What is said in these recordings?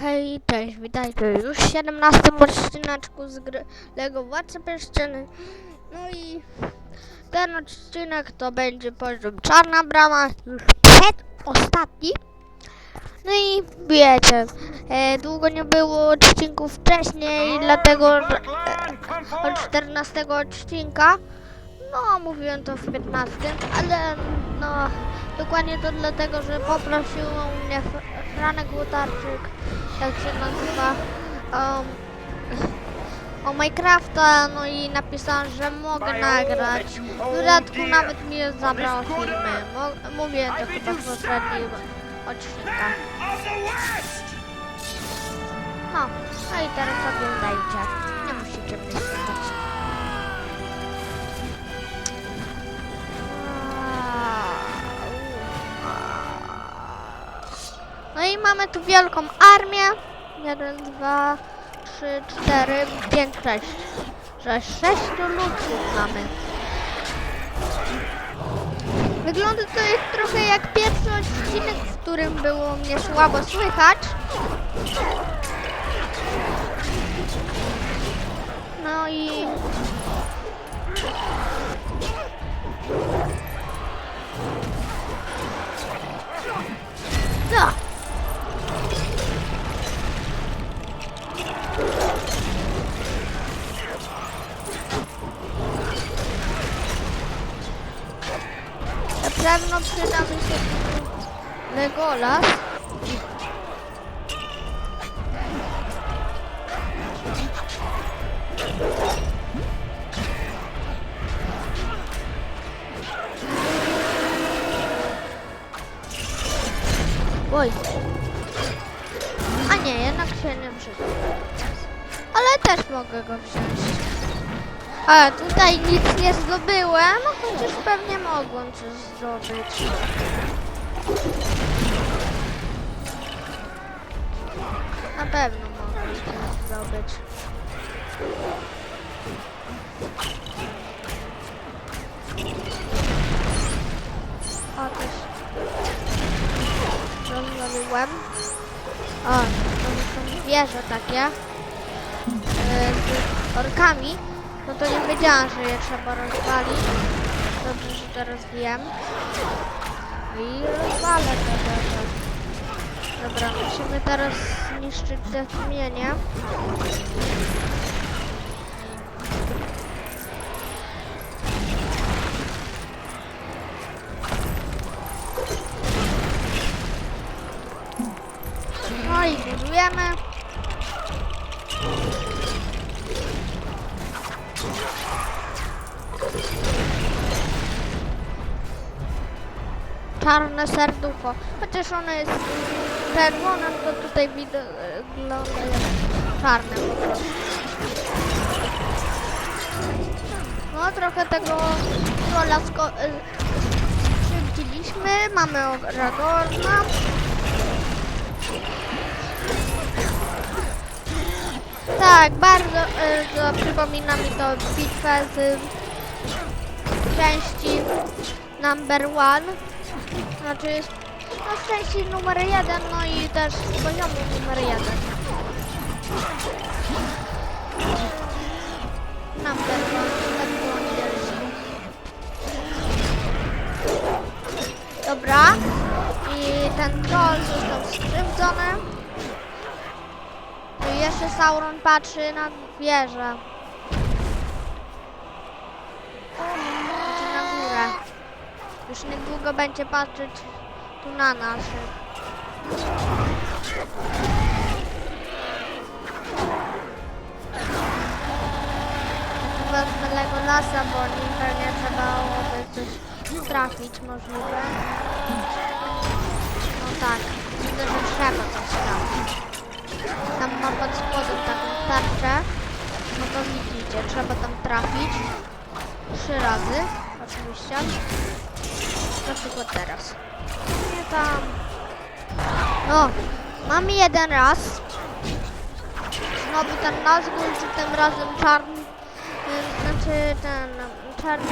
Hej, cześć, witajcie już w 17 odcineczku z gry LEGO Władcy Pierścieny. No i ten odcinek to będzie poziom Czarna Brama, już przedostatni. No i wiecie, e, długo nie było odcinków wcześniej, dlatego że, e, od 14 odcinka, no mówiłem to w 15, ale no dokładnie to dlatego, że poprosił mnie Fr- Franek Łotarczyk, tak się nazywa, um, o Minecrafta, no i napisałem, że mogę nagrać. W dodatku nawet mi zabrał filmy. Mo- mówiłem to chyba w poprzednim West! No, no i teraz oglądajcie. Nie musicie mnie mamy tu wielką armię. Jeden, dwa, trzy, cztery, pięć, sześć. Sześć, sześciu ludków mamy. Wygląda to jak, trochę jak pierwszy odcinek, w którym było mnie słabo słychać. No i... mi się Legolas. Oj. A nie, jednak się nie przyda. Ale też mogę go wziąć. A tutaj nic nie zdobyłem, chociaż pewnie mogłem coś zdobyć. Na pewno mogłem coś zdobyć. O, też rozwaliłem. O, to są wieże takie. e, Z orkami. No to nie wiedziałam, że je trzeba rozwalić. Dobrze, że teraz wiem. I rozwalę te wieże. Dobra, musimy teraz zniszczyć te kamienie. No i budujemy. Czarne serducho. Chociaż ono jest czerwone, to tutaj wygląda jak czarne po prostu. No trochę tego trolla y, skrzywdziliśmy. Mamy Ragorna. Tak, bardzo y, przypomina mi to bitwę z części number one. Znaczy jest no, z części numer jeden, no i też poziomu numer jeden. Number one, tak było pierwszy. Dobra. I ten troll został skrzywdzony. I jeszcze Sauron patrzy na wieżę. Znaczy na górę. Już niedługo będzie patrzeć tu na naszych. Wezmę Legolasa, bo nim pewnie trzeba byłoby coś trafić możliwe. No tak, widzę, że trzeba coś trafić. Tam ma pod spodem taką tarczę. No to widzicie, trzeba tam trafić. Trzy razy, oczywiście. Na przykład teraz. Nie tam. No, mam jeden raz. Znowu ten Nazgul, czy tym razem czarny. y, Znaczy ten czarny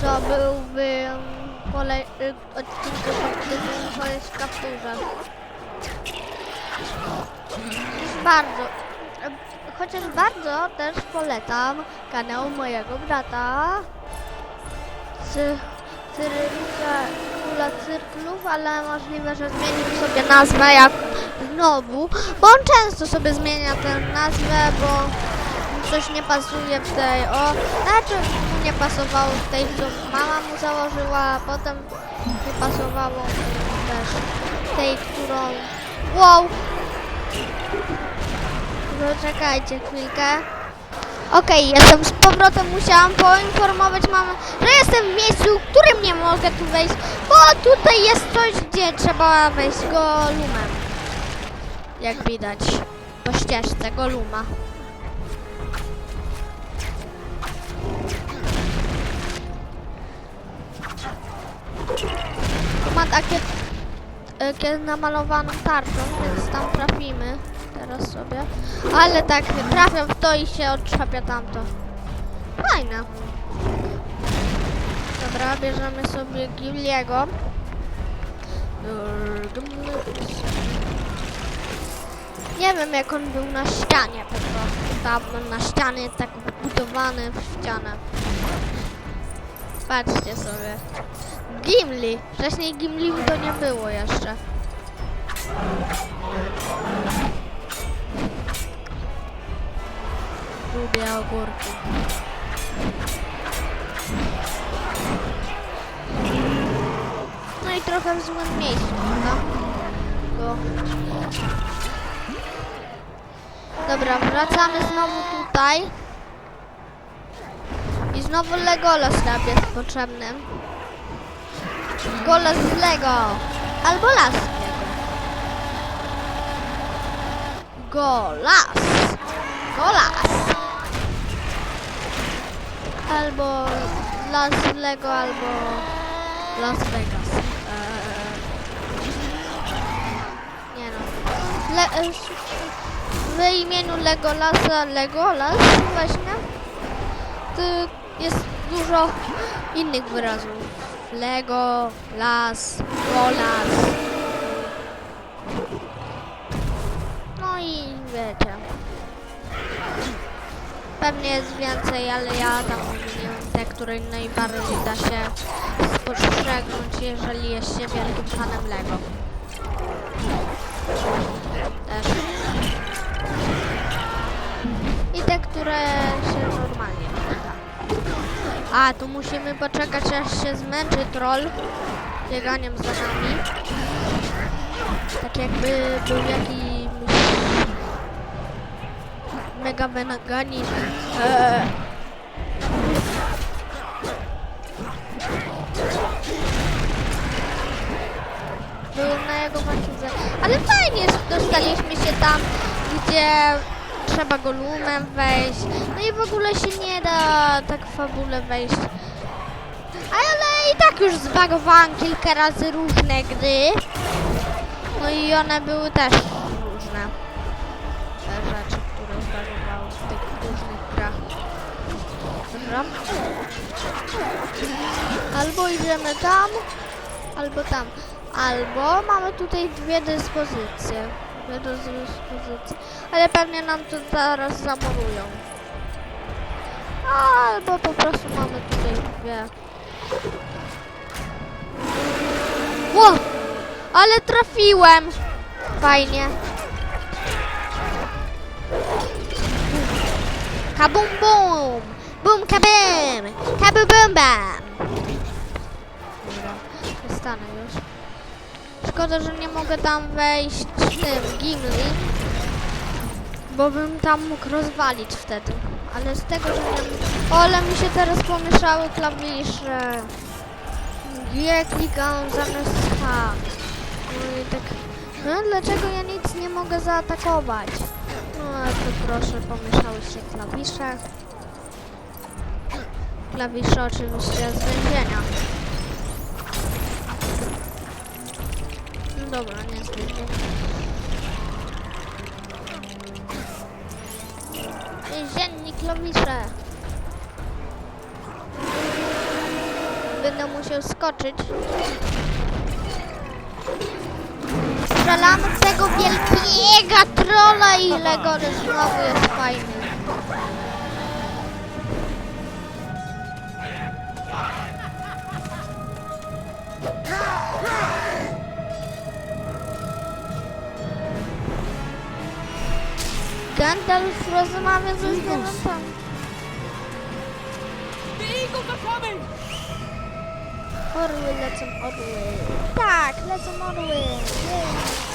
co byłby kolej, y, odcinku w kapturze. Bardzo, e, chociaż bardzo też polecam kanał mojego brata. Cy, Cyryluka Kula Cyrklów, ale możliwe, że zmienił sobie nazwę jak znowu, bo on często sobie zmienia tę nazwę, bo coś nie pasuje w tej, o, znaczy nie pasowało w tej, co mama mu założyła, a potem nie pasowało też tej, którą, wow, Zaczekajcie chwilkę. Okej, jestem z powrotem. Musiałam poinformować mamę, że jestem w miejscu, w którym nie mogę tu wejść, bo tutaj jest coś, gdzie trzeba wejść golumem. Jak widać po ścieżce goluma. Ma takie takie namalowaną tarczą, więc tam trafimy teraz sobie. Ale tak, trafiam w to i się odczepia tamto. Fajne. Dobra, bierzemy sobie Gibliego. Nie wiem jak on był na ścianie po prostu. Tam na ścianie tak wbudowany w ścianę. Patrzcie sobie. Gimli. Wcześniej Gimli to nie było jeszcze. Lubię ogórki. No i trochę w złym miejscu, prawda? Bo... Dobra, wracamy znowu tutaj. I znowu Legolas nam jest potrzebny. Golas z Lego. Albo las. Golas. Golas. Albo las Lego, albo Las Vegas. Eee, nie no. Le, e, w imieniu Legolasa Legolas właśnie to jest dużo innych wyrazów. Lego, las, golas. Pewnie jest więcej, ale ja tam wymieniłem te, które najbardziej da się spostrzegnąć, jeżeli jest się wielkim fanem Lego. Też. I te, które się normalnie czyta. A, tu musimy poczekać, aż się zmęczy troll bieganiem za nami. Tak jakby był jakiś mega weganin. Eee. Był na jego końcówce. Ale fajnie, że dostaliśmy się tam, gdzie trzeba go lumem wejść. No i w ogóle się nie da tak w fabule wejść. Ale i tak już zbagowałam kilka razy różne gry. No i one były też Dobra. Albo idziemy tam, albo tam. Albo mamy tutaj dwie dyspozycje. Dwie dyspozycje. Ale pewnie nam to zaraz zamurują. Albo po prostu mamy tutaj dwie. Ło! Ale trafiłem! Fajnie. Kabum bum! Bum kabum! Kabum bum bam! Dobra, przestanę już. Szkoda, że nie mogę tam wejść tym Gimli. Bo bym tam mógł rozwalić wtedy. Ale z tego, że nie... O, ale mi się teraz pomieszały klawisze. G klikam zamiast H. No i tak... No, dlaczego ja nic nie mogę zaatakować? No, to proszę, pomieszały się klawisze. Klawisze oczywiście z więzienia. No dobra, nie z. Więzienni klawisze. Będę musiał skoczyć. Strzelamy tego wielkiego trolla i Legory znowu jest fajny. Gandalf rozmawia ze zwierzętami. Orły lecą, orły. Tak, lecą orły. Jej.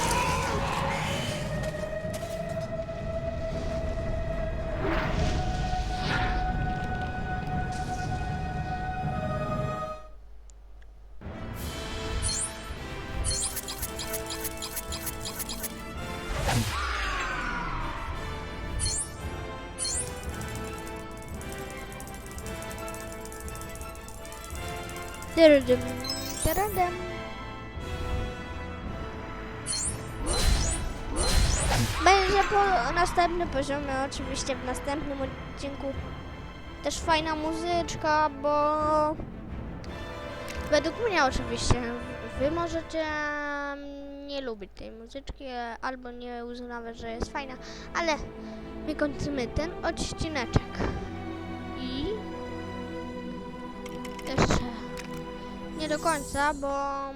Dyrydym, dyrydym. Będzie po następnym poziomie, oczywiście w następnym odcinku. Też fajna muzyczka, bo według mnie oczywiście wy możecie mm, nie lubić tej muzyczki albo nie uznawać, że jest fajna, ale my kończymy ten odcineczek. I nie do końca, bo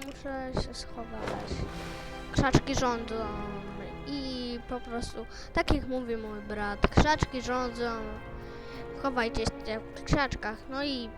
muszę się schować. Krzaczki rządzą i po prostu, tak jak mówi mój brat, krzaczki rządzą. Chowajcie się w krzaczkach, no i